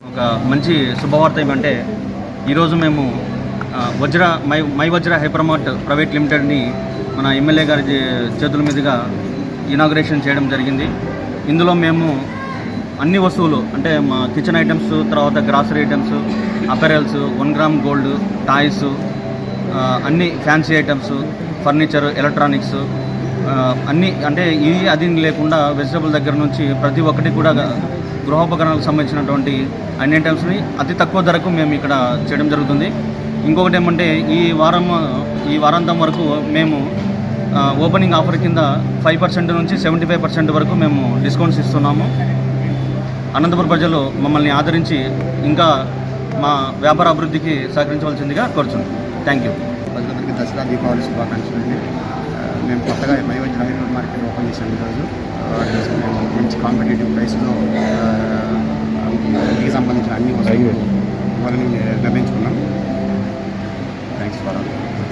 ఒక మంచి శుభవార్త ఏమంటే ఈరోజు మేము వజ్ర మై మై వజ్ర హైపర్మార్ట్ ప్రైవేట్ లిమిటెడ్ని మన ఎమ్మెల్యే గారి చేతుల మీదుగా ఇనాగ్రేషన్ చేయడం జరిగింది. ఇందులో మేము అన్ని వస్తువులు అంటే మా కిచెన్ ఐటమ్స్ తర్వాత grocery items apparels one gram gold toys అన్ని ఫ్యాన్సీ ఐటమ్స్ ఫర్నిచర్ ఎలక్ట్రానిక్స్ అన్నీ అన్ని అంటే ఇది అది లేకుండా వెజిటబుల్ దగ్గర నుంచి ప్రతి ఒక్కటి కూడా గృహోపకరణాలకు సంబంధించినటువంటి అన్ని ఐటమ్స్ని అతి తక్కువ ధరకు మేము ఇక్కడ చేయడం జరుగుతుంది. ఇంకొకటి ఏమంటే ఈ వారం ఈ వారాంతం వరకు మేము ఓపెనింగ్ ఆఫర్ కింద ఫైవ్ పర్సెంట్ నుంచి సెవెంటీ ఫైవ్ పర్సెంట్ వరకు మేము డిస్కౌంట్స్ ఇస్తున్నాము. అనంతపురం ప్రజలు మమ్మల్ని ఆదరించి ఇంకా మా వ్యాపార అభివృద్ధికి సహకరించవలసిందిగా కోరుచున్నాం. థ్యాంక్ యూ ప్రజలందరికీ దసరా దీపావళి శుభాకాంక్షలు అండి. మేము కొత్తగా మైవజ్ మార్కెట్ ఓపెన్ చేసాం ఈరోజు. మంచి కాంపిటేటివ్ ప్రైస్లో అన్ని వస్తువులు ఇవ్వాలని నిర్ణయించుకున్నాం థ్యాంక్స్ ఫర్ ఆల్